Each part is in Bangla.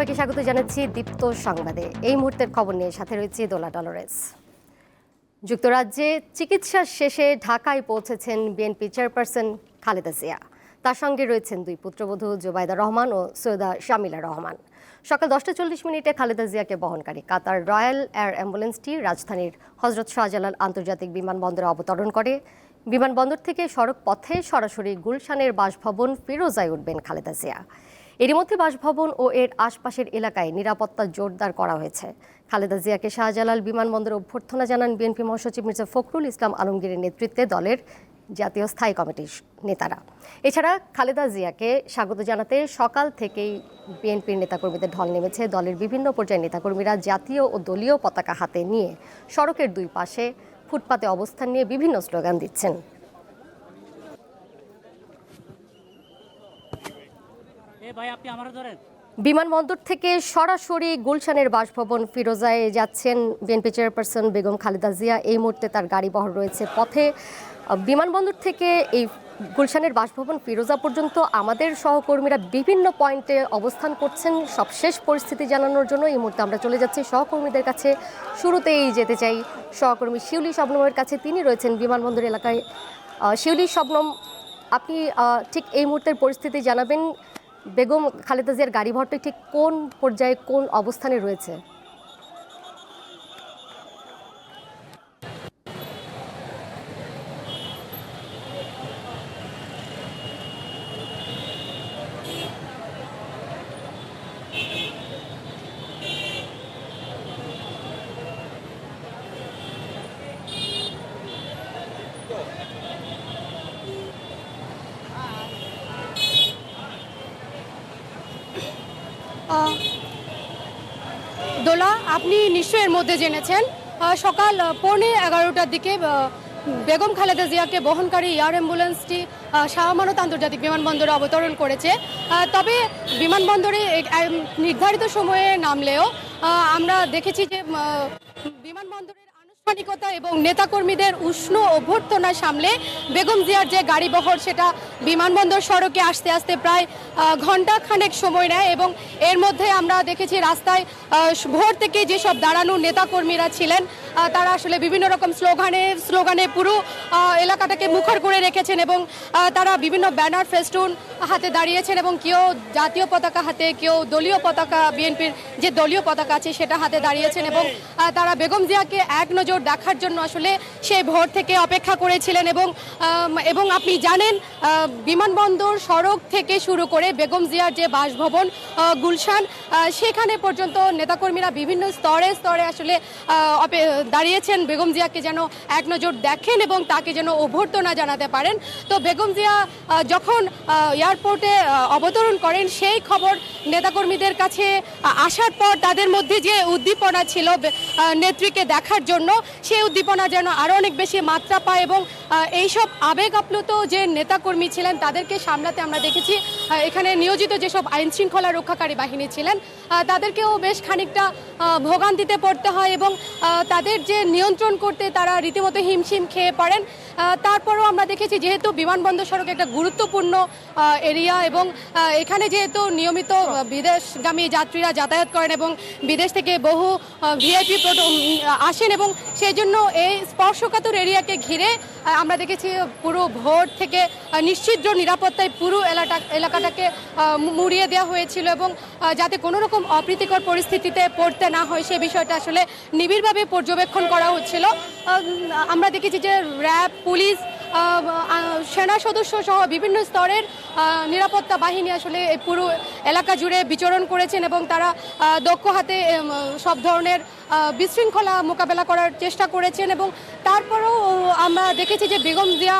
সবাইকে স্বাগত জানাচ্ছি দীপ্ত সংবাদে। এই মুহূর্তের খবর নিয়ে সাথে রয়েছে দোলা ডলরেস যুক্তরাজ্যে চিকিৎসা শেষে ঢাকায় পৌঁছেছেন বিএনপি চেয়ারপারসন খালেদা জিয়া। তার সঙ্গে রয়েছেন দুই পুত্রবধূ জোবায়দা রহমান ও সৈয়দা শামিলা রহমান। সকাল দশটা চল্লিশ মিনিটে খালেদা জিয়াকে বহনকারী কাতার রয়্যাল এয়ার অ্যাম্বুলেন্সটি রাজধানীর হজরত শাহজালাল আন্তর্জাতিক বিমানবন্দরে অবতরণ করে। বিমানবন্দর থেকে সড়ক পথে সরাসরি গুলশানের বাসভবন ফিরোজায় উঠবেন খালেদা জিয়া। এরই মধ্যে বাসভবন ও এর আশপাশের এলাকায় নিরাপত্তা জোরদার করা হয়েছে। খালেদা জিয়াকে শাহজালাল বিমানবন্দরে অভ্যর্থনা জানান বিএনপি মহাসচিব মির্জা ফখরুল ইসলাম আলমগীরের নেতৃত্বে দলের জাতীয় স্থায়ী কমিটির নেতারা। এছাড়া খালেদা জিয়াকে স্বাগত জানাতে সকাল থেকেই বিএনপির নেতাকর্মীদের ঢল নেমেছে। দলের বিভিন্ন পর্যায়ের নেতাকর্মীরা জাতীয় ও দলীয় পতাকা হাতে নিয়ে সড়কের দুই পাশে ফুটপাতে অবস্থান নিয়ে বিভিন্ন স্লোগান দিচ্ছেন। বিমানবন্দর থেকে সরাসরি গুলশানের বাসভবন ফিরোজায় যাচ্ছেন বিএনপি চেয়ারপারসন বেগম খালেদা জিয়া। এই মুহূর্তে তার গাড়ি বহর রয়েছে পথে। বিমানবন্দর থেকে এই গুলশানের বাসভবন ফিরোজা পর্যন্ত আমাদের সহকর্মীরা বিভিন্ন পয়েন্টে অবস্থান করছেন। সবশেষ পরিস্থিতি জানানোর জন্য এই মুহূর্তে আমরা চলে যাচ্ছি। সহকর্মীদের কাছে শুরুতেই যেতে চাই। সহকর্মী শিউলি শবনমের কাছে তিনি রয়েছেন বিমানবন্দর এলাকায়। শিউলি শবনম, আপনি ঠিক এই মুহূর্তের পরিস্থিতি জানাবেন। বেগম খালেদা জিয়ার গাড়ি ভরটি ঠিক কোন পর্যায়ে কোন অবস্থানে রয়েছে আহ, দোলা আপনি এর মধ্যে জেনেছেন। সকাল পৌনে এগারোটার দিকে বেগম খালেদা জিয়াকে বহনকারী এয়ার অ্যাম্বুলেন্সটি শাহমানত আন্তর্জাতিক বিমানবন্দরে অবতরণ করেছে। তবে বিমানবন্দরে নির্ধারিত সময়ে নামলেও আমরা দেখেছি যে বিমানবন্দরের আনুষ্ঠানিকতা এবং নেতাকর্মীদের উষ্ণ অভ্যর্থনা সামলে বেগম জিয়ার যে গাড়ি বহর সেটা বিমানবন্দর সড়কে আসতে আসতে প্রায় ঘণ্টা খানেক সময় নেয় এবং এর মধ্যে আমরা দেখেছি রাস্তায় ভোর থেকে যেসব দাঁড়ানো নেতাকর্মীরা ছিলেন তারা আসলে বিভিন্ন রকম স্লোগানে স্লোগানে পুরো এলাকাটাকে মুখর করে রেখেছেন এবং তারা বিভিন্ন ব্যানার, ফেস্টুন হাতে দাঁড়িয়েছেন এবং কেউ জাতীয় পতাকা হাতে, কেউ দলীয় পতাকা, বিএনপির যে দলীয় পতাকা আছে সেটা হাতে দাঁড়িয়েছেন এবং তারা বেগম জিয়াকে এক নজর দেখার জন্য আসলে সেই ভোর থেকে অপেক্ষা করেছিলেন এবং এবং আপনি জানেন বিমানবন্দর সড়ক থেকে শুরু করে বেগম জিয়ার যে বাসভবন গুলশান সেখানে পর্যন্ত নেতাকর্মীরা বিভিন্ন স্তরে স্তরে আসলে দাঁড়িয়েছেন বেগম জিয়াকে যেন এক নজর দেখেন এবং তাকে যেন অভ্যর্থনা জানাতে পারেন। তো বেগম জিয়া যখন এয়ারপোর্টে অবতরণ করেন, সেই খবর নেতাকর্মীদের কাছে আসার পর তাদের মধ্যে যে উদ্দীপনা ছিল নেত্রীকে দেখার জন্য, সেই উদ্দীপনা যেন আরও অনেক বেশি মাত্রা পায় এবং এইসব আবেগ আপ্লুত যে নেতাকর্মী ছিলেন, তাদেরকে সামলাতে আমরা দেখেছি এখানে নিয়োজিত যেসব আইন শৃঙ্খলা রক্ষাকারী বাহিনী ছিলেন তাদেরকেও বেশ খানিকটা ভোগান্তিতে পড়তে হয় এবং তাদের যে নিয়ন্ত্রণ করতে তারা রীতিমতো হিমশিম খেয়ে পড়েন। তারপরেও আমরা দেখেছি যেহেতু বিমানবন্দর সড়ক একটা গুরুত্বপূর্ণ এরিয়া এবং এখানে যেহেতু নিয়মিত বিদেশগামী যাত্রীরা যাতায়াত করেন এবং বিদেশ থেকে বহু ভিআইপি আসেন এবং সেই জন্য এই স্পর্শকাতর এরিয়াকে ঘিরে আমরা দেখেছি পুরো ভোর থেকে নিশ্চিদ্র নিরাপত্তায় পুরো এলাকা এলাকাটাকে মুড়িয়ে দেওয়া হয়েছিল এবং যাতে কোনো রকম অপ্রীতিকর পরিস্থিতিতে পড়তে না হয় সে বিষয়টা আসলে নিবিড়ভাবে পর্যবেক্ষণ করা হচ্ছিল। আমরা দেখেছি যে র্যাব, পুলিশ সেনা সদস্য সহ বিভিন্ন স্তরের নিরাপত্তা বাহিনী আসলে পুরো এলাকা জুড়ে বিচরণ করেছেন এবং তারা দক্ষ হাতে সব ধরনের বিশৃঙ্খলা মোকাবেলা করার চেষ্টা করেছেন এবং তারপরেও আমরা দেখেছি যে বেগম জিয়া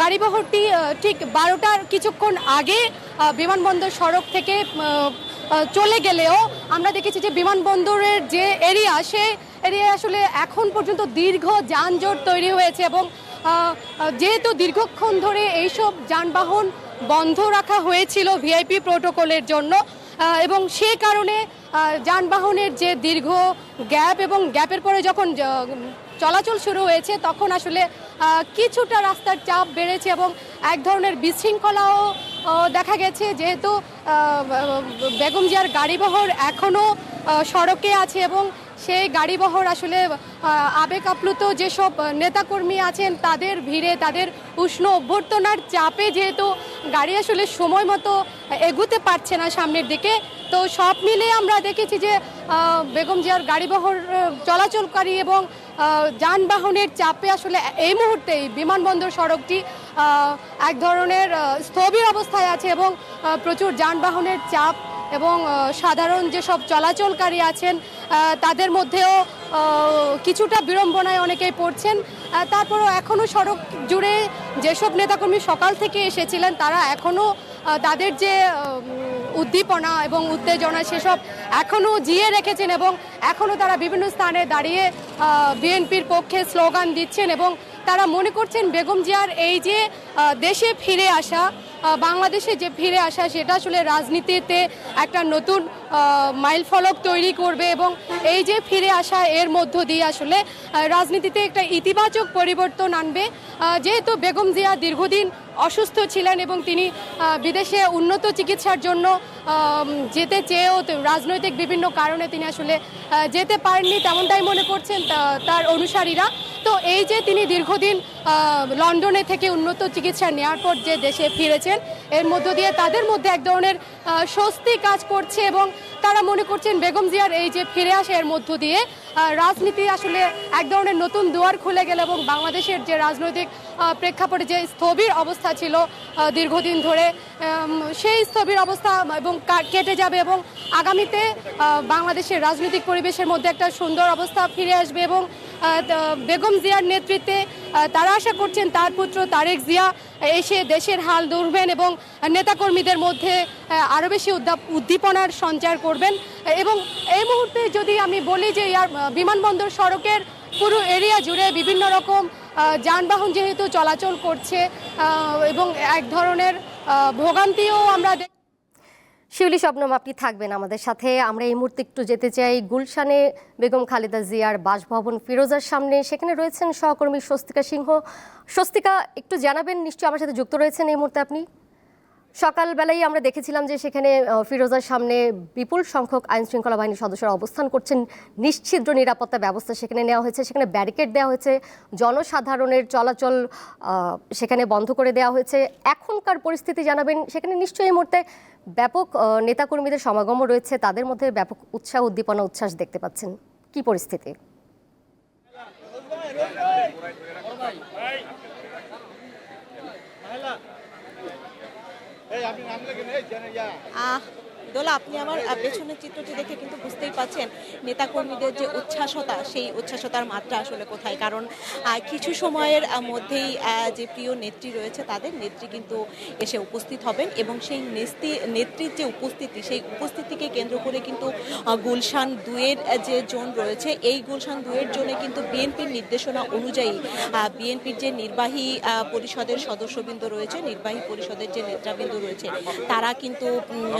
গাড়িবহরটি ঠিক বারোটার কিছুক্ষণ আগে বিমানবন্দর সড়ক থেকে চলে গেলেও আমরা দেখেছি যে বিমানবন্দরের যে এরিয়া, সে এরিয়া আসলে এখন পর্যন্ত দীর্ঘ যানজট তৈরি হয়েছে এবং যেহেতু দীর্ঘক্ষণ ধরে এইসব যানবাহন বন্ধ রাখা হয়েছিল ভিআইপি প্রোটোকলের জন্য এবং সে কারণে যানবাহনের যে দীর্ঘ গ্যাপ এবং গ্যাপের পরে যখন চলাচল শুরু হয়েছে, তখন আসলে কিছুটা রাস্তার চাপ বেড়েছে এবং এক ধরনের বিশৃঙ্খলাও দেখা গেছে যেহেতু বেগম জিয়ার গাড়িবহর এখনও সড়কে আছে এবং সেই গাড়িবহর আসলে আবেগ আপ্লুত যেসব নেতাকর্মী আছেন, তাদের ভিড়ে, তাদের উষ্ণ অভ্যর্থনার চাপে যেহেতু গাড়ি আসলে সময় মতো এগুতে পারছে না সামনের দিকে, তো সব মিলে আমরা দেখেছি যে বেগম জিয়ার গাড়িবহর চলাচলকারী এবং যানবাহনের চাপে আসলে এই মুহূর্তেই বিমানবন্দর সড়কটি এক ধরনের স্থবির অবস্থায় আছে এবং প্রচুর যানবাহনের চাপ এবং সাধারণ যেসব চলাচলকারী আছেন তাদের মধ্যেও কিছুটা বিড়ম্বনায় অনেকেই পড়ছেন। তারপরও এখনও সড়ক জুড়ে যেসব নেতাকর্মী সকাল থেকে এসেছিলেন, তারা এখনও তাদের যে উদ্দীপনা এবং উত্তেজনা সেসব এখনও জিয়ে রেখেছেন এবং এখনও তারা বিভিন্ন স্থানে দাঁড়িয়ে বিএনপির পক্ষে স্লোগান দিচ্ছেন এবং তারা মনে করছেন বেগম জিয়ার এই যে দেশে ফিরে আসা বাংলাদেশে যে ফিরে আসা, সেটা আসলে রাজনীতিতে একটা নতুন মাইল ফলক তৈরি করবে এবং এই যে ফিরে আসা, এর মধ্য দিয়ে আসলে রাজনীতিতে একটা ইতিবাচক পরিবর্তন আনবে। যেহেতু বেগম জিয়া দীর্ঘদিন অসুস্থ ছিলেন এবং তিনি বিদেশে উন্নত চিকিৎসার জন্য যেতে চেয়েও রাজনৈতিক বিভিন্ন কারণে তিনি আসলে যেতে পারেননি তেমনটাই মনে করছেন তার অনুসারীরা। তো এই যে তিনি দীর্ঘদিন লন্ডনে থেকে উন্নত চিকিৎসা নেওয়ার পর যে দেশে ফিরেছেন, এর মধ্য দিয়ে তাদের মধ্যে এক ধরনের স্বস্তি কাজ করছে এবং তারা মনে করছেন বেগম জিয়ার এই যে ফিরে আসে এর মধ্য দিয়ে রাজনীতি আসলে এক ধরনের নতুন দুয়ার খুলে গেল এবং বাংলাদেশের যে রাজনৈতিক প্রেক্ষাপটে যে স্থবির অবস্থা ছিল দীর্ঘদিন ধরে সেই স্থবির অবস্থা এবং কেটে যাবে এবং আগামীতে বাংলাদেশের রাজনৈতিক পরিবেশের মধ্যে একটা সুন্দর অবস্থা ফিরে আসবে এবং বেগম জিয়ার নেতৃত্বে তারা আশা করছেন তার পুত্র তারেক জিয়া এসে দেশের হাল ধরবেন এবং নেতাকর্মীদের মধ্যে আরও বেশি উদ্দীপনার সঞ্চার করবেন। এবং এই মুহূর্তে যদি আমি বলি যে ইয়ার বিমানবন্দর সড়কের পুরো এরিয়া জুড়ে বিভিন্ন রকম যানবাহন যেহেতু চলাচল করছে এবং এক ধরনের ভোগান্তিও আমরা শিউলি স্বপ্নম আপনি থাকবেন আমাদের সাথে। আমরা এই মুহূর্তে একটু যেতে চাই গুলশানে বেগম খালেদা জিয়ার বাসভবন ফিরোজার সামনে। সেখানে রয়েছেন সহকর্মী স্বস্তিকা সিংহ। স্বস্তিকা, একটু জানাবেন, নিশ্চয়ই আমার সাথে যুক্ত রয়েছেন এই মুহূর্তে আপনি? সকালবেলাই আমরা দেখেছিলাম যে সেখানে ফিরোজার সামনে বিপুল সংখ্যক আইন শৃঙ্খলা বাহিনীর সদস্যরা অবস্থান করছেন। নিশ্চিদ্র নিরাপত্তা ব্যবস্থা সেখানে নেওয়া হয়েছে, সেখানে ব্যারিকেড দেওয়া হয়েছে। জনসাধারণের চলাচল সেখানে বন্ধ করে দেওয়া হয়েছে। এখনকার পরিস্থিতি জানাবেন, সেখানে নিশ্চয়ই এই মুহূর্তে ব্যাপক নেতাকর্মীদের সমাগমও রয়েছে। তাদের মধ্যে ব্যাপক উৎসাহ, উদ্দীপনা, উচ্ছ্বাস দেখতে পাচ্ছেন। কি পরিস্থিতি? আহ দোলা আপনি আমার পেছনের চিত্রটি দেখে কিন্তু বুঝতেই পাচ্ছেন নেতাকর্মীদের যে উচ্ছ্বাসতা সেই উচ্ছ্বাসতার মাত্রা আসলে কোথায়। কারণ কিছু সময়ের মধ্যেই যে প্রিয় নেত্রী রয়েছে তাদের নেত্রী কিন্তু এসে উপস্থিত হবেন এবং সেই নেত্রী নেত্রীর যে উপস্থিতি সেই উপস্থিতিকে কেন্দ্র করে কিন্তু গুলশান দুয়ের যে জোন রয়েছে এই গুলশান দুয়ের জোনে কিন্তু বিএনপির নির্দেশনা অনুযায়ী বিএনপির যে নির্বাহী পরিষদের সদস্যবৃন্দ রয়েছে নির্বাহী পরিষদের যে নেতৃবৃন্দ রয়েছে তারা কিন্তু উম,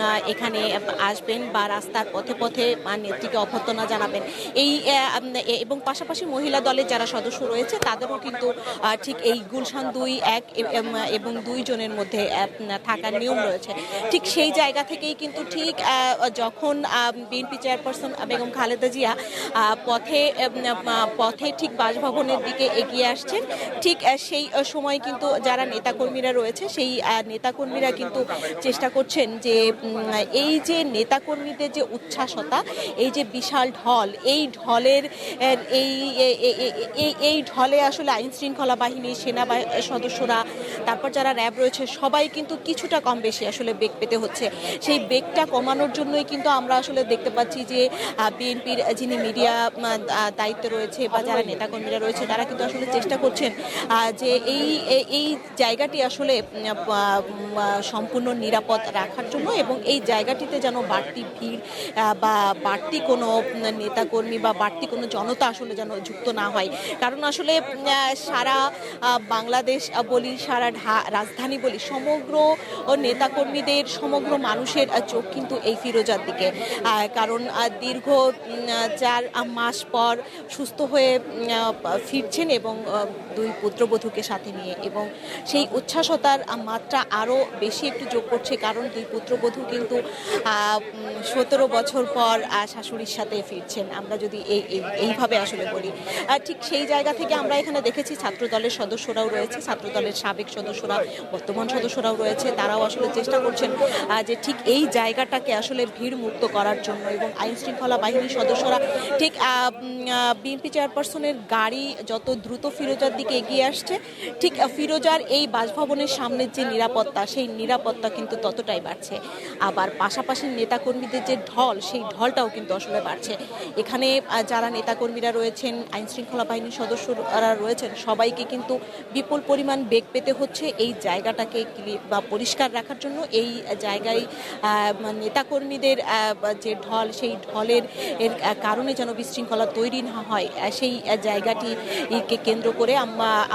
এখানে আসবেন বা রাস্তার পথে পথে নেত্রীকে অভ্যর্থনা জানাবেন। এই এবং পাশাপাশি মহিলা দলের যারা সদস্য রয়েছে তাদেরও কিন্তু ঠিক এই গুলশান দুই এক এবং দুই জনের মধ্যে থাকার নিয়ম রয়েছে। ঠিক সেই জায়গা থেকেই কিন্তু ঠিক যখন বিএনপি চেয়ারপারসন বেগম খালেদা জিয়া পথে পথে ঠিক বাসভবনের দিকে এগিয়ে আসছেন ঠিক সেই সময় কিন্তু যারা নেতাকর্মীরা রয়েছে সেই নেতাকর্মীরা কিন্তু চেষ্টা করছেন যে উম, এই যে নেতাকর্মীদের যে উচ্ছ্বাসতা, এই যে বিশাল ঢল, এই ঢলের এই এই ঢলে আসলে আইন শৃঙ্খলা বাহিনী সেনা সদস্যরা, তারপর যারা র্যাব রয়েছে, সবাই কিন্তু কিছুটা কম বেশি আসলে বেগ পেতে হচ্ছে। সেই বেগটা কমানোর জন্যই কিন্তু আমরা আসলে দেখতে পাচ্ছি যে বিএনপির যিনি মিডিয়া দায়িত্বে রয়েছে বা যারা নেতাকর্মীরা রয়েছে, তারা কিন্তু আসলে চেষ্টা করছেন যে এই এই জায়গাটি আসলে সম্পূর্ণ নিরাপদ রাখার জন্য এবং এই জায়গা জায়গাটিতে যেন বাড়তি ভিড় বা বাড়তি কোনো নেতাকর্মী বা বাড়তি কোনো জনতা আসলে যেন যুক্ত না হয়। কারণ আসলে সারা বাংলাদেশ বলি, সারা রাজধানী বলি, সমগ্র নেতাকর্মীদের, সমগ্র মানুষের চোখ কিন্তু এই ফিরোজার দিকে। কারণ দীর্ঘ চার মাস পর সুস্থ হয়ে ফিরছেন এবং দুই পুত্রবধূকে সাথে নিয়ে। এবং সেই উচ্ছ্বাসতার মাত্রা আরও বেশি একটু যোগ করছে, কারণ দুই পুত্রবধূ কিন্তু সতেরো বছর পর শাশুড়ির সাথে ফিরছেন। আমরা যদি এই, এই- এইভাবে আসলে বলি। ঠিক সেই জায়গা থেকে আমরা এখানে দেখেছি ছাত্র দলের সদস্যরাও রয়েছে ছাত্র দলের সাবেক সদস্যরা, বর্তমান সদস্যরাও রয়েছে। তারাও আসলে চেষ্টা করছেন যে ঠিক এই জায়গাটাকে আসলে ভিড় মুক্ত করার জন্য এবং আইন শৃঙ্খলা বাহিনীর সদস্যরা ঠিক বিএনপি চেয়ারপারসনের গাড়ি যত দ্রুত ফিরোজার দিকে এগিয়ে আসছে, ঠিক ফিরোজার এই বাসভবনের সামনের যে নিরাপত্তা, সেই নিরাপত্তা কিন্তু ততটাই বাড়ছে। আবার পাশাপাশি নেতাকর্মীদের যে ঢল, সেই ঢলটাও কিন্তু আসলে বাড়ছে। এখানে যারা নেতাকর্মীরা রয়েছেন আইন শৃঙ্খলা বাহিনীর সদস্যরা রয়েছেন, সবাইকে কিন্তু বিপুল পরিমাণ বেগ পেতে হচ্ছে এই জায়গাটাকে বা পরিষ্কার রাখার জন্য। এই জায়গায় নেতাকর্মীদের যে ঢল, সেই ঢলের, এর কারণে যেন বিশৃঙ্খলা তৈরি না হয় সেই জায়গাটিকে কেন্দ্র করে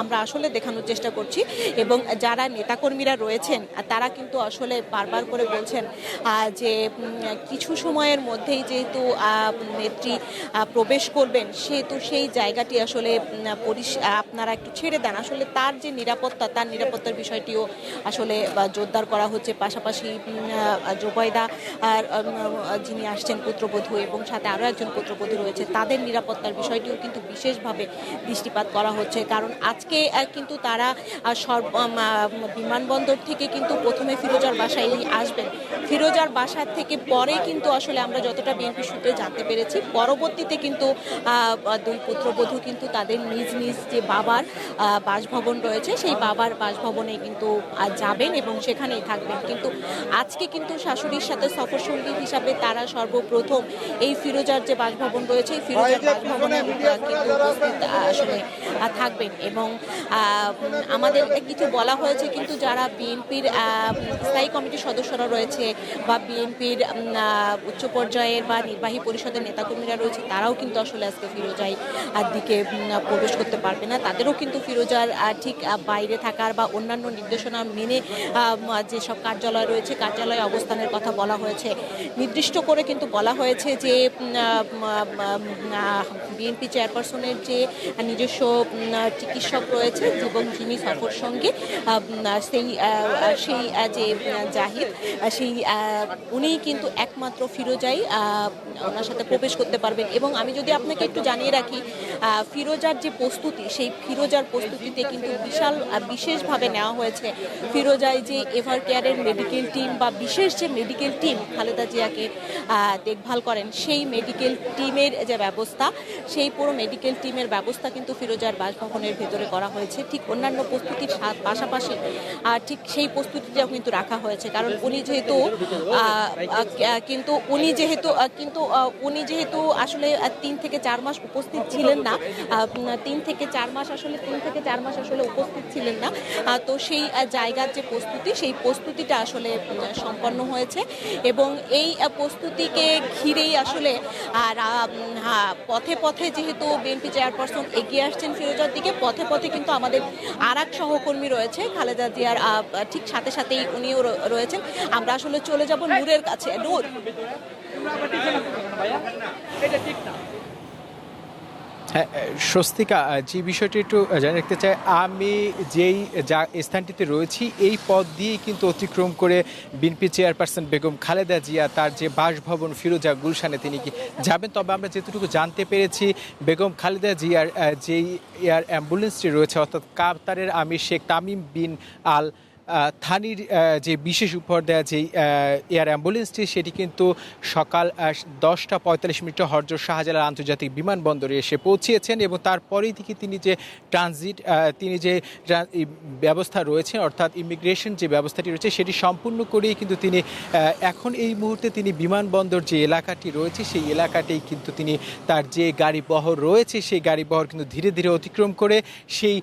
আমরা আসলে দেখানোর চেষ্টা করছি। এবং যারা নেতাকর্মীরা রয়েছেন, তারা কিন্তু আসলে বারবার করে বলছেন যে কিছু সময়ের মধ্যেই যেহেতু নেত্রী প্রবেশ করবেন, সেহেতু সেই জায়গাটি আসলে আপনারা একটু ছেড়ে দেন। আসলে তার যে নিরাপত্তা, তার নিরাপত্তার বিষয়টিও আসলে জোরদার করা হচ্ছে। পাশাপাশি জোবাইদা আর যিনি আসছেন পুত্রবধূ এবং সাথে আরও একজন পুত্রবধূ রয়েছে, তাদের নিরাপত্তার বিষয়টিও কিন্তু বিশেষভাবে দৃষ্টিপাত করা হচ্ছে। কারণ আজকে কিন্তু তারা সর্ব বিমানবন্দর থেকে কিন্তু প্রথমে ফিরোজার বাসায় আসবেন। ফিরোজার বাসার থেকে পরে কিন্তু আসলে আমরা যতটা বিএনপি সূত্রে জানতে পেরেছি পরবর্তীতে কিন্তু দুই পুত্রবধূ কিন্তু তাদের নিজ নিজ যে বাবার বাসভবন রয়েছে সেই বাবার বাসভবনে কিন্তু যাবেন এবং সেখানেই থাকবেন। কিন্তু আজকে কিন্তু শাশুড়ির সাথে সফর সঙ্গী হিসাবে তারা সর্বপ্রথম এই ফিরোজার যে বাসভবন রয়েছে এই ফিরোজার বাসভবনে কিন্তু উপস্থিত আসলে থাকবেন এবং আমাদের কিছু বলা হয়েছে কিন্তু যারা বিএনপির স্থায়ী কমিটির সদস্যরা রয়েছে বা বিএনপির উচ্চ পর্যায়ের বা নির্বাহী পরিষদের নেতাকর্মীরা রয়েছে, তারাও কিন্তু আসলে আজকে ফিরোজাই দিকে প্রবেশ করতে পারবে না। তাদেরও কিন্তু ফিরোজার ঠিক বাইরে থাকার বা অন্যান্য নির্দেশনা মেনে যেসব কার্যালয় রয়েছে, কার্যালয়ে অবস্থানের কথা বলা হয়েছে। নির্দিষ্ট করে কিন্তু বলা হয়েছে যে বিএনপি চেয়ারপারসনের যে নিজস্ব চিকিৎসক রয়েছে এবং যিনি সফর সঙ্গে সেই সেই যে জাহিদ সেই উনিই কিন্তু একমাত্র ফিরোজাই ওনার সাথে প্রবেশ করতে পারবেন। এবং আমি যদি আপনাকে একটু জানিয়ে রাখি ফিরোজার যে প্রস্তুতি, সেই ফিরোজার প্রস্তুতিতে কিন্তু বিশাল বিশেষভাবে নেওয়া হয়েছে। ফিরোজায় যে এভার কেয়ারের মেডিকেল টিম বা বিশেষ যে মেডিকেল টিম খালেদা জিয়াকে দেখভাল করেন, সেই মেডিকেল টিমের যে ব্যবস্থা সেই পুরো মেডিকেল টিমের ব্যবস্থা কিন্তু ফিরোজার বাসভবনের ভেতরে করা হয়েছে। ঠিক অন্যান্য প্রস্তুতির পাশাপাশি ঠিক সেই প্রস্তুতিটাও কিন্তু রাখা হয়েছে। কারণ উনি যেহেতু কিন্তু উনি যেহেতু কিন্তু উনি যেহেতু আসলে তিন থেকে চার মাস উপস্থিত ছিলেন না তিন থেকে চার মাস আসলে তিন থেকে চার মাস আসলে উপস্থিত ছিলেন না তো সেই জায়গার যে প্রস্তুতি সেই প্রস্তুতিটা আসলে সম্পন্ন হয়েছে। এবং এই প্রস্তুতিকে ঘিরেই আসলে আর হ্যাঁ, পথে পথে যেহেতু বিএনপি চেয়ারপারসন এগিয়ে আসছেন ফিরোজার দিকে, পথে পথে কিন্তু আমাদের আর এক সহকর্মী রয়েছে, খালেদা জিয়ার ঠিক সাথে সাথেই উনিও রয়েছেন। আমরা আসলে চলে যাব নূরের কাছে। নূর। স্বস্তিকা যে বিষয়টি একটু জানিয়ে রাখতে চাই, আমি যেই, যা স্থানটিতে রয়েছি, এই পথ দিয়েই কিন্তু অতিক্রম করে বিএনপি চেয়ারপারসন বেগম খালেদা জিয়া, তার যে বাসভবন ফিরোজা গুলশানে তিনি কি যাবেন? তবে আমরা যেটুকু জানতে পেরেছি, বেগম খালেদা জিয়ার যেই এয়ার অ্যাম্বুলেন্সটি রয়েছে, অর্থাৎ কাতারের আমি শেখ তামিম বিন আল থানির যে বিশেষ উপহার দেওয়া আহ, এয়ার অ্যাম্বুলেন্সটি সেটি কিন্তু সকাল দশটা পঁয়তাল্লিশ মিনিটে হরজত শাহজালাল আন্তর্জাতিক বিমানবন্দরে এসে পৌঁছিয়েছেন এবং তারপরেই থেকে তিনি যে ট্রানজিট তিনি যে ব্যবস্থা রয়েছে অর্থাৎ ইমিগ্রেশন যে ব্যবস্থাটি রয়েছে সেটি সম্পূর্ণ করেই কিন্তু তিনি এখন এই মুহূর্তে তিনি বিমানবন্দর যে এলাকাটি রয়েছে সেই এলাকাতেই কিন্তু তিনি তার যে গাড়ি বহর রয়েছে সেই গাড়ি বহর কিন্তু ধীরে ধীরে অতিক্রম করে সেই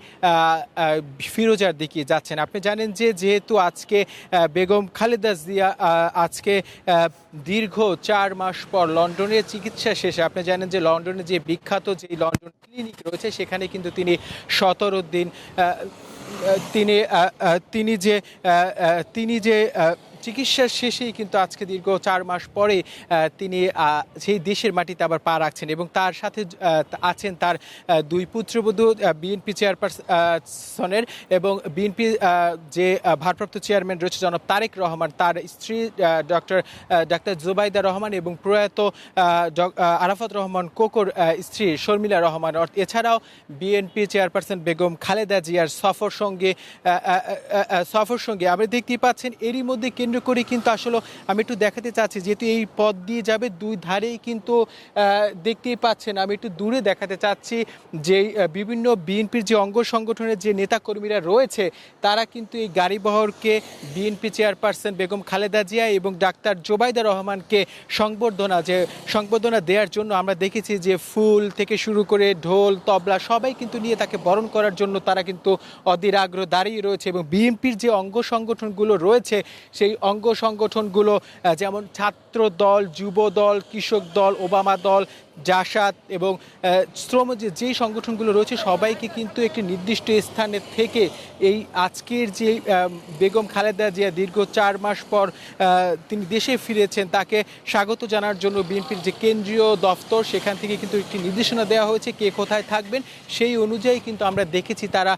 ফিরোজার দিকে যাচ্ছেন। আপনি জানেন যে যেহেতু আজকে বেগম খালেদা জিয়া আজকে দীর্ঘ চার মাস পর লন্ডনের চিকিৎসা শেষে, আপনি জানেন যে লন্ডনে যে বিখ্যাত যে লন্ডন ক্লিনিক রয়েছে, সেখানে কিন্তু তিনি সতেরো দিন তিনি তিনি যে তিনি যে চিকিৎসার শেষেই কিন্তু আজকে দীর্ঘ চার মাস পরে তিনি সেই দেশের মাটিতে আবার পা রাখছেন এবং তার সাথে আছেন তার দুই পুত্রবধূ বিএনপি চেয়ারপারসনের এবং বিএনপি যে ভারপ্রাপ্ত চেয়ারম্যান রয়েছে জনাব তারেক রহমান, তার স্ত্রী ডক্টর ডাক্তার জুবাইদা রহমান এবং প্রয়াত আরাফাত রহমান কোকর স্ত্রী শর্মিলা রহমান। এছাড়াও বিএনপি চেয়ারপারসন বেগম খালেদা জিয়ার সফর সঙ্গে সফর সঙ্গে আপনি দেখতেই পাচ্ছেন, এরই মধ্যে কেন্দ্র করে, কিন্তু আসলে আমি একটু দেখাতে চাচ্ছি, যেহেতু এই পথ দিয়ে যাবে, দুই ধারেই কিন্তু দেখতেই পাচ্ছেন, আমি একটু দূরে দেখাতে চাচ্ছি যে বিভিন্ন বিএনপির যে অঙ্গ সংগঠনের যে নেতাকর্মীরা রয়েছে, তারা কিন্তু এই গাড়িবহরকে বিএনপি চেয়ারপারসন বেগম খালেদা জিয়া এবং ডাক্তার জোবাইদা রহমানকে সংবর্ধনা যে, সংবর্ধনা দেওয়ার জন্য আমরা দেখেছি যে, ফুল থেকে শুরু করে ঢোল, তবলা সবাই কিন্তু নিয়ে তাকে বরণ করার জন্য তারা কিন্তু অধীর আগ্রহ দাঁড়িয়ে রয়েছে এবং বিএনপির যে অঙ্গ সংগঠনগুলো রয়েছে, সেই অঙ্গ সংগঠনগুলো যেমন ছাত্র দল যুব দল কৃষক দল ওবামা দল, জাসাদ এবং শ্রম যে যেই সংগঠনগুলো রয়েছে সবাইকে কিন্তু একটি নির্দিষ্ট স্থানে থেকে এই আজকের যে বেগম খালেদা জিয়া দীর্ঘ চার মাস পর তিনি দেশে ফিরেছেন, তাকে স্বাগত জানার জন্য বিএনপির যে কেন্দ্রীয় দফতর, সেখান থেকে কিন্তু একটি নির্দেশনা দেওয়া হয়েছে কে কোথায় থাকবেন, সেই অনুযায়ী কিন্তু আমরা দেখেছি তারা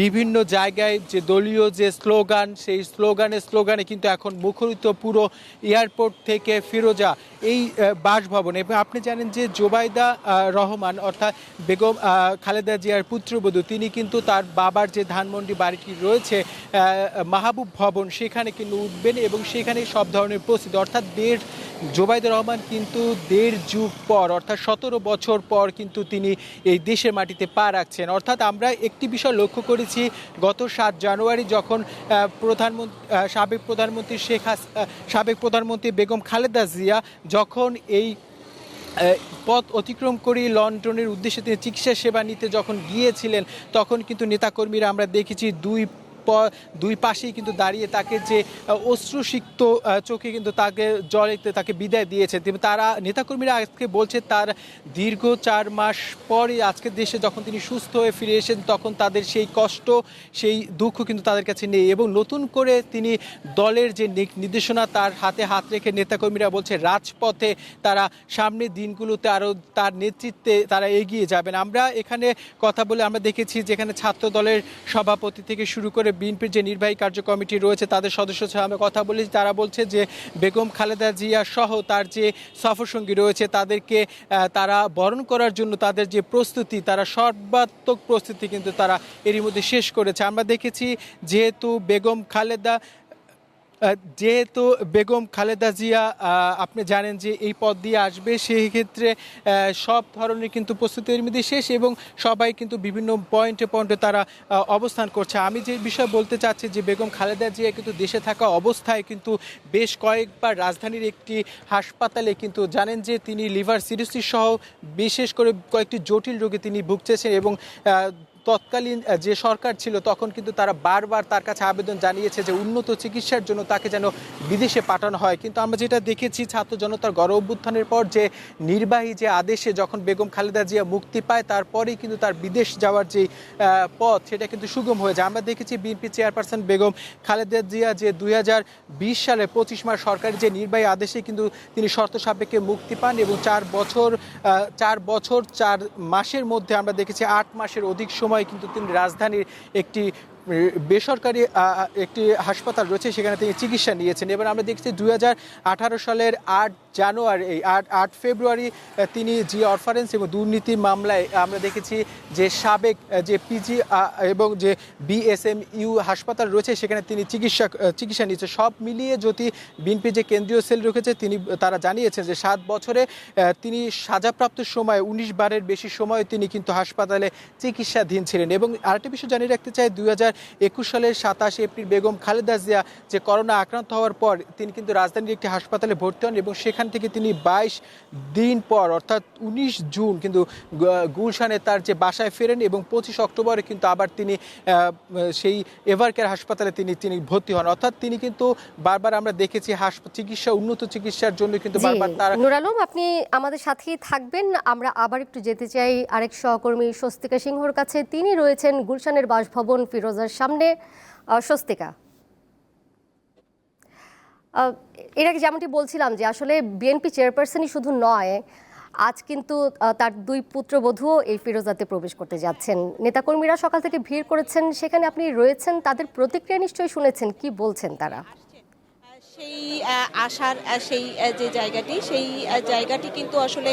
বিভিন্ন জায়গায় যে দলীয় যে স্লোগান, সেই স্লোগানে স্লোগানে কিন্তু এখন মুখরিত পুরো এয়ারপোর্ট থেকে ফিরোজা, এই বাসভবন। এবং আপনি জানেন যে জোবাইদা রহমান অর্থাৎ বেগম খালেদা জিয়ার পুত্রবধূ, তিনি কিন্তু তার বাবার যে ধানমন্ডি বাড়িটি রয়েছে মাহবুব ভবন, সেখানে কিন্তু উঠবেন এবং সেখানে সব ধরনের প্রস্তুতি। অর্থাৎ দেড়, জোবাইদা রহমান কিন্তু দেড় যুগ পর, অর্থাৎ সতেরো বছর পর কিন্তু তিনি এই দেশের মাটিতে পা রাখছেন। অর্থাৎ আমরা একটি বিষয় লক্ষ্য করেছি, গত সাত জানুয়ারি যখন প্রধানমন্ত্রী সাবেক প্রধানমন্ত্রী শেখ হাস সাবেক প্রধানমন্ত্রী বেগম খালেদা জিয়া যখন এই পথ অতিক্রম করে লন্ডনের উদ্দেশ্যে তিনি চিকিৎসা সেবা নিতে যখন গিয়েছিলেন, তখন কিন্তু নেতাকর্মীরা আমরা দেখেছি দুই দুই পাশেই কিন্তু দাঁড়িয়ে তাকে যে অশ্রুসিক্ত চোখে কিন্তু তাকে জলে তাকে বিদায় দিয়েছে। তারা, নেতাকর্মীরা আজকে বলছে তার দীর্ঘ চার মাস পরে আজকের দেশে যখন তিনি সুস্থ হয়ে ফিরে এসেন, তখন তাদের সেই কষ্ট, সেই দুঃখ কিন্তু তাদের কাছে নেই এবং নতুন করে তিনি দলের যে নির্দেশনা তার হাতে হাত রেখে নেতাকর্মীরা বলছে, রাজপথে তারা সামনের দিনগুলোতে আরও তার নেতৃত্বে তারা এগিয়ে যাবেন। আমরা এখানে কথা বলে আমরা দেখেছি যেখানে ছাত্র দলের সভাপতি থেকে শুরু করে বিএনপির যে নির্বাহী কার্য কমিটি রয়েছে, তাদের সদস্য সাথে আমি কথা বলেছি তারা বলছে যে বেগম খালেদা জিয়া সহ তার যে সফরসঙ্গী রয়েছে, তাদেরকে তারা বরণ করার জন্য তাদের যে প্রস্তুতি, তারা সর্বাত্মক প্রস্তুতি কিন্তু তারা এরই মধ্যে শেষ করেছে। আমরা দেখেছি যেহেতু বেগম খালেদা যেহেতু বেগম খালেদা জিয়া আপনি জানেন যে এই পদ দিয়ে আসবে, সেই ক্ষেত্রে সব ধরনের কিন্তু প্রস্তুতির মধ্যে শেষ এবং সবাই কিন্তু বিভিন্ন পয়েন্টে পয়েন্টে তারা অবস্থান করছে। আমি যে বিষয় বলতে চাচ্ছি যে বেগম খালেদা জিয়া কিন্তু দেশে থাকা অবস্থায় কিন্তু বেশ কয়েকবার রাজধানীর একটি হাসপাতালে কিন্তু জানেন যে তিনি লিভার সিরোসিস সহ বিশেষ করে কয়েকটি জটিল রোগে তিনি ভুগতেছেন এবং তৎকালীন যে সরকার ছিল, তখন কিন্তু তারা বারবার তার কাছে আবেদন জানিয়েছে যে উন্নত চিকিৎসার জন্য তাকে যেন বিদেশে পাঠানো হয়। কিন্তু আমরা যেটা দেখেছি ছাত্র জনতার গণ অভ্যুত্থানের পর যে নির্বাহী যে আদেশে যখন বেগম খালেদা জিয়া মুক্তি পায়, তারপরেই কিন্তু তার বিদেশ যাওয়ার যে পথ, সেটা কিন্তু সুগম হয়ে যায়। আমরা দেখেছি বিএনপি চেয়ারপারসন বেগম খালেদা জিয়া যে দুই হাজার বিশ সালে পঁচিশ মাস সরকারি যে নির্বাহী আদেশে কিন্তু তিনি শর্ত সাপেক্ষে মুক্তি পান এবং চার বছর চার বছর, চার মাসের মধ্যে আমরা দেখেছি আট মাসের অধিক সময় কিন্তু তিনি রাজধানীর একটি বেসরকারি একটি হাসপাতাল রয়েছে, সেখানে তিনি চিকিৎসা নিয়েছেন। এবার আমরা দেখছি দুই হাজার আঠারো সালের আট জানুয়ারি, এই আট আট ফেব্রুয়ারি তিনি জি অরফারেন্স এবং দুর্নীতি মামলায় আমরা দেখেছি যে সাবেক যে পিজি এবং যে বিএসএম ইউ হাসপাতাল রয়েছে, সেখানে তিনি চিকিৎসা চিকিৎসা নিচ্ছে সব মিলিয়ে যদি বিএনপি যে কেন্দ্রীয় সেল রেখেছে, তিনি, তারা জানিয়েছেন যে সাত বছরে তিনি সাজাপ্রাপ্ত সময়, উনিশ বারের বেশি সময় তিনি কিন্তু হাসপাতালে চিকিৎসাধীন ছিলেন। এবং আরেকটি বিষয় জানিয়ে রাখতে চাই, দুই সালের সাতাশে এপ্রিল বেগম খালেদা জিয়া যে করোনা আক্রান্ত হওয়ার পর, তিনি কিন্তু রাজধানীর একটি হাসপাতালে ভর্তি হন এবং সেখানে সেখান থেকে তিনি বাইশ দিন পর অর্থাৎ উনিশ জুন কিন্তু গুলশানে তার যে বাসায় ফেরেন এবং পঁচিশ অক্টোবরে কিন্তু আবার তিনি সেই এভারকেয়ার হাসপাতালে তিনি তিনি ভর্তি হন। অর্থাৎ তিনি কিন্তু বারবার আমরা দেখেছি চিকিৎসা উন্নত চিকিৎসার জন্য কিন্তু বারবার তার আপনি আমাদের সাথেই থাকবেন। আমরা আবার একটু যেতে চাই আরেক সহকর্মী স্বস্তিকা সিংহর কাছে। তিনি রয়েছেন গুলশানের বাসভবন ফিরোজার সামনে। স্বস্তিকা। এর আগে যেমনটি বলছিলাম যে আসলে বিএনপি চেয়ারপারসনই শুধু নয়, আজ কিন্তু তার দুই পুত্রবধূও এই ফিরোজাতে প্রবেশ করতে যাচ্ছেন। নেতাকর্মীরা সকাল থেকে ভিড় করেছেন, সেখানে আপনি রয়েছেন, তাদের প্রতিক্রিয়া নিশ্চয়ই শুনেছেন, কি বলছেন তারা? সেই আশার সেই যে জায়গাটি সেই জায়গাটি কিন্তু আসলে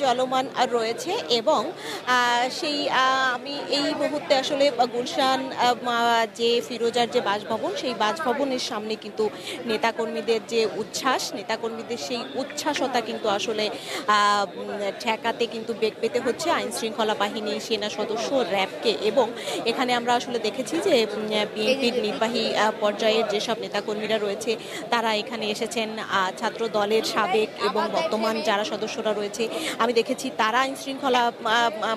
চলমান রয়েছে এবং সেই আমি এই মুহূর্তে আসলে গুলশান যে ফিরোজার যে বাসভবন সেই বাসভবনের সামনে কিন্তু নেতাকর্মীদের যে উচ্ছ্বাস নেতাকর্মীদের সেই উচ্ছ্বাসতা কিন্তু আসলে ঠেকাতে কিন্তু বেগ পেতে হচ্ছে আইন শৃঙ্খলা বাহিনী সেনা সদস্য র্যাবকে এবং এখানে আমরা আসলে দেখেছি যে বিএনপির নির্বাহী পর্যায়ের যেসব নেতাকর্মীরা রয়েছে তারা এখানে এসেছেন ছাত্র দলের সাবেক এবং বর্তমান যারা সদস্যরা রয়েছে। আমি দেখেছি তারা আইন শৃঙ্খলা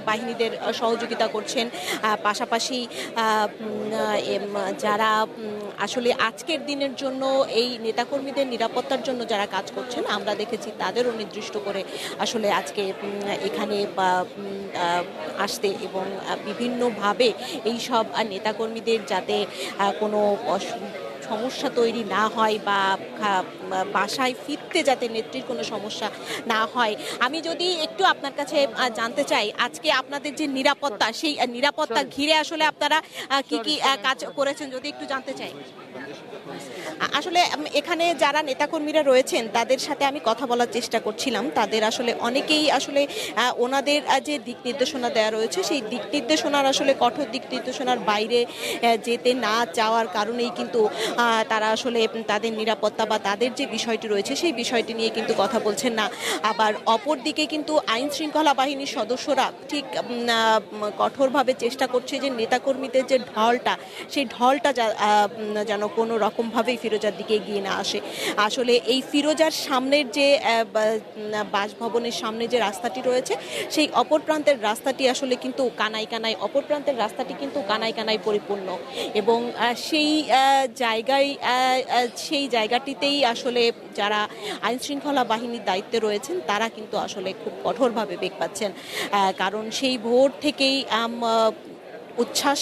বাহিনীদের সহযোগিতা করছেন। পাশাপাশি যারা আসলে আজকের দিনের জন্য এই নেতাকর্মীদের নিরাপত্তার জন্য যারা কাজ করছেন, আমরা দেখেছি তাদেরও নির্দিষ্ট করে আসলে আজকে এখানে আসতে এবং বিভিন্নভাবে এই সব নেতাকর্মীদের যাতে কোনো সমস্যা তৈরি না হয় বা বাসায় ফিরতে যাতে নেত্রীর কোনো সমস্যা না হয়। আমি যদি একটু আপনার কাছে জানতে চাই আজকে আপনাদের যে নিরাপত্তা সেই নিরাপত্তা ঘিরে আসলে আপনারা কি কি কাজ করেছেন যদি একটু জানতে চাই? আসলে এখানে যারা নেতাকর্মীরা রয়েছেন, তাদের সাথে আমি কথা বলার চেষ্টা করছিলাম। তাদের আসলে অনেকেই আসলে ওনাদের যে দিক নির্দেশনা দেওয়া রয়েছে, সেই দিক নির্দেশনার আসলে কঠোর দিক নির্দেশনার বাইরে যেতে না চাওয়ার কারণেই কিন্তু তারা আসলে তাদের নিরাপত্তা বা তাদের যে বিষয়টি রয়েছে, সেই বিষয়টি নিয়ে কিন্তু কথা বলছেন না। আবার অপর দিকে কিন্তু আইন শৃঙ্খলা বাহিনীর সদস্যরা ঠিক কঠোরভাবে চেষ্টা করছে যে নেতাকর্মীদের যে ঢলটা, সেই ঢলটা যেন কোনো রকমভাবেই ফিরোজার দিকে এগিয়ে না আসে। আসলে এই ফিরোজার সামনের যে বাসভবনের সামনে যে রাস্তাটি রয়েছে, সেই অপর প্রান্তের রাস্তাটি আসলে কিন্তু কানাই কানাই, অপর প্রান্তের রাস্তাটি কিন্তু কানাই কানাই পরিপূর্ণ। এবং সেই জায়গায় সেই জায়গাটিতেই আসলে যারা আইন শৃঙ্খলা বাহিনীর দায়িত্বে রয়েছেন, তারা কিন্তু আসলে খুব কঠোরভাবে বেগ পাচ্ছেন। কারণ সেই ভোর থেকেই উচ্ছ্বাস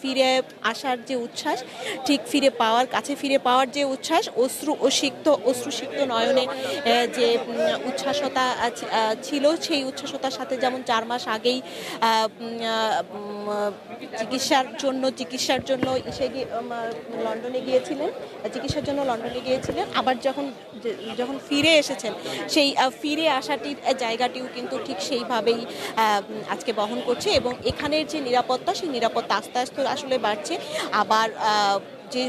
ফিরে আসার যে উচ্ছ্বাস, ঠিক ফিরে পাওয়ার, কাছে ফিরে পাওয়ার যে উচ্ছ্বাস, অশ্রু ও সিক্ত, অশ্রুসিক্ত নয়নে যে উচ্ছ্বাসতা ছিল, সেই উচ্ছ্বাসতার সাথে যেমন চার মাস আগেই চিকিৎসার জন্য চিকিৎসার জন্য এসে গিয়ে লন্ডনে গিয়েছিলেন চিকিৎসার জন্য লন্ডনে গিয়েছিলেন, আবার যখন যখন ফিরে এসেছেন, সেই ফিরে আসাটির জায়গাটিও কিন্তু ঠিক সেইভাবেই আজকে বহন করছে এবং এখানের যে নিরাপত্তা, সেই নিরাপত্তা আস্তে আসলে বাড়ছে। আবার যে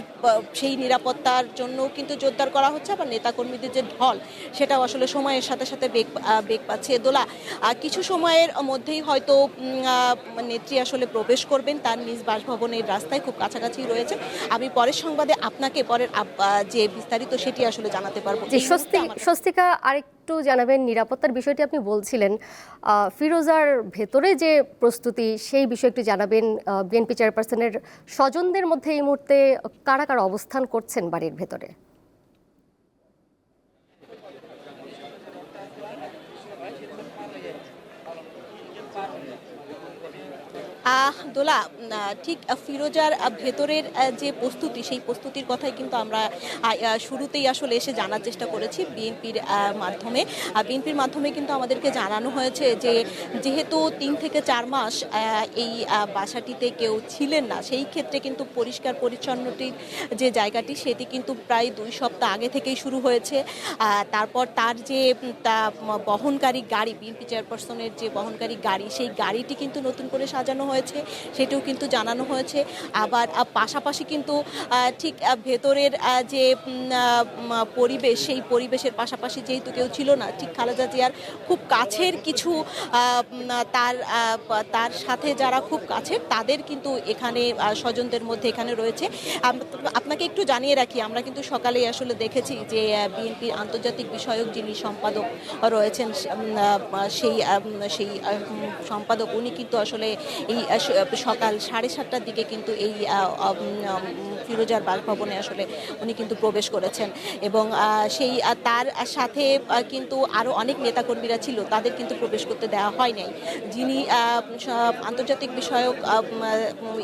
সেই নিরাপত্তার জন্য কিন্তু জোরদার করা হচ্ছে। আবার নেতাকর্মীদের যে ঢল সেটাও আসলে সময়ের সাথে সাথে বেগ বেগ পাচ্ছে। দোলা কিছু সময়ের মধ্যেই হয়তো নেত্রী আসলে প্রবেশ করবেন। তার নিজ বাসভবনের রাস্তায় খুব কাছাকাছি রয়েছে। আমি পরের সংবাদে আপনাকে পরের যে বিস্তারিত সেটি আসলে জানাতে পারব। স্বস্তিকা এই আরেকটু জানাবেন নিরাপত্তার বিষয়টি আপনি বলছিলেন। ফিরোজার ভেতরে যে প্রস্তুতি, সেই বিষয়ে একটু জানাবেন। বিএনপি চেয়ারপারসনের স্বজনদের মধ্যে এই মুহূর্তে কারা কারা অবস্থান করছেন বাড়ির ভেতরে? দোলা ঠিক ফিরোজার ভেতরের যে প্রস্তুতি, সেই প্রস্তুতির কথাই কিন্তু আমরা শুরুতেই আসলে এসে জানার চেষ্টা করেছি বিএনপির মাধ্যমে। আর বিএনপির মাধ্যমে কিন্তু আমাদেরকে জানানো হয়েছে যে, যেহেতু তিন থেকে চার মাস এই বাসাটিতে কেউ ছিলেন না, সেই ক্ষেত্রে কিন্তু পরিষ্কার পরিচ্ছন্নটির যে জায়গাটি, সেটি কিন্তু প্রায় দুই সপ্তাহ আগে থেকেই শুরু হয়েছে। তারপর তার যে তা- বহনকারী গাড়ি, বিএনপি চেয়ারপারসনের যে বহনকারী গাড়ি, সেই গাড়িটি কিন্তু নতুন করে সাজানো হয়েছে হয়েছে, সেটিও কিন্তু জানানো হয়েছে। আবার পাশাপাশি কিন্তু ঠিক ভেতরের যে পরিবেশ, সেই পরিবেশের পাশাপাশি যেহেতু কেউ ছিল না, ঠিক খালেদা জিয়ার খুব কাছের কিছু তার তার সাথে যারা খুব কাছের, তাদের কিন্তু এখানে স্বজনদের মধ্যে এখানে রয়েছে। আপনাকে একটু জানিয়ে রাখি, আমরা কিন্তু সকালে আসলে দেখেছি যে বিএনপির আন্তর্জাতিক বিষয়ক যিনি সম্পাদক রয়েছেন সেই সেই সম্পাদক, উনি কিন্তু আসলে এই সকাল সাড়ে সাতটার দিকে কিন্তু এই ফিরোজার বাসভবনে আসলে উনি কিন্তু প্রবেশ করেছেন। এবং সেই তার সাথে কিন্তু আরও অনেক নেতাকর্মীরা ছিল, তাদের কিন্তু প্রবেশ করতে দেওয়া হয় নাই যিনি আন্তর্জাতিক বিষয়ক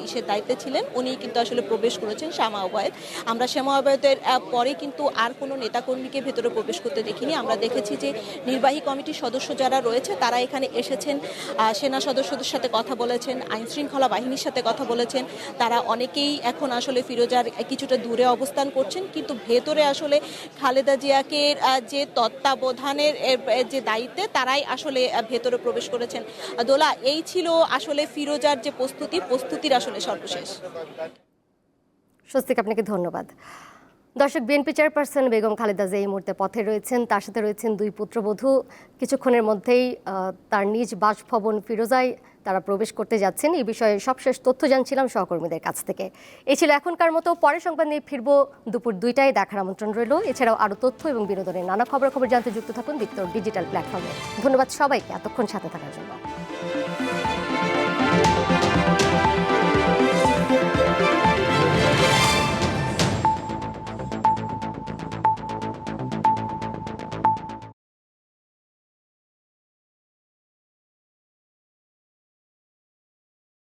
ইসের দায়িত্বে ছিলেন উনি কিন্তু আসলে প্রবেশ করেছেন শ্যামা ওবায়দ। আমরা শ্যামা ওবায়দের পরে কিন্তু আর কোনো নেতাকর্মীকে ভেতরে প্রবেশ করতে দেখিনি। আমরা দেখেছি যে নির্বাহী কমিটির সদস্য যারা রয়েছে, তারা এখানে এসেছেন। সেনা সদস্যদের সাথে কথা বলেছেন, আইনশৃঙ্খলা বাহিনীর সাথে কথা বলেছেন। তারা অনেকেই এখন আসলে ফিরোজার কিছুটা দূরে অবস্থান করছেন, কিন্তু ভেতরে আসলে খালেদা জিয়াকে যে তত্ত্বাবধানের যে দায়িত্বে তারাই আসলে ভেতরে প্রবেশ করেছেন। দোলা এই ছিল আসলে ফিরোজার যে প্রস্তুতি, প্রস্তুতির আসলে সর্বশেষ। স্বস্তিক, আপনাকে ধন্যবাদ। দর্শক, বিএনপি চেয়ারপারসন বেগম খালেদা যে এই মুহূর্তে পথে রয়েছেন। তার সাথে রয়েছেন দুই পুত্রবধূ। কিছুক্ষণের মধ্যেই তার নিজ বাসভবন ফিরোজায় তারা প্রবেশ করতে যাচ্ছেন। এই বিষয়ে সবশেষ তথ্য জানছিলাম সহকর্মীদের কাছ থেকে। এ ছিল এখনকার মতো। পরে সংবাদ নিয়ে ফিরব দুপুর দুইটায়। দেখার আমন্ত্রণ রইল। এছাড়াও আরও তথ্য এবং বিনোদনের নানা খবরাখবর জানতে যুক্ত থাকুন দীপ্ত ডিজিটাল প্ল্যাটফর্মে। ধন্যবাদ সবাইকে। এতক্ষণ সাথে থাকার জন্য।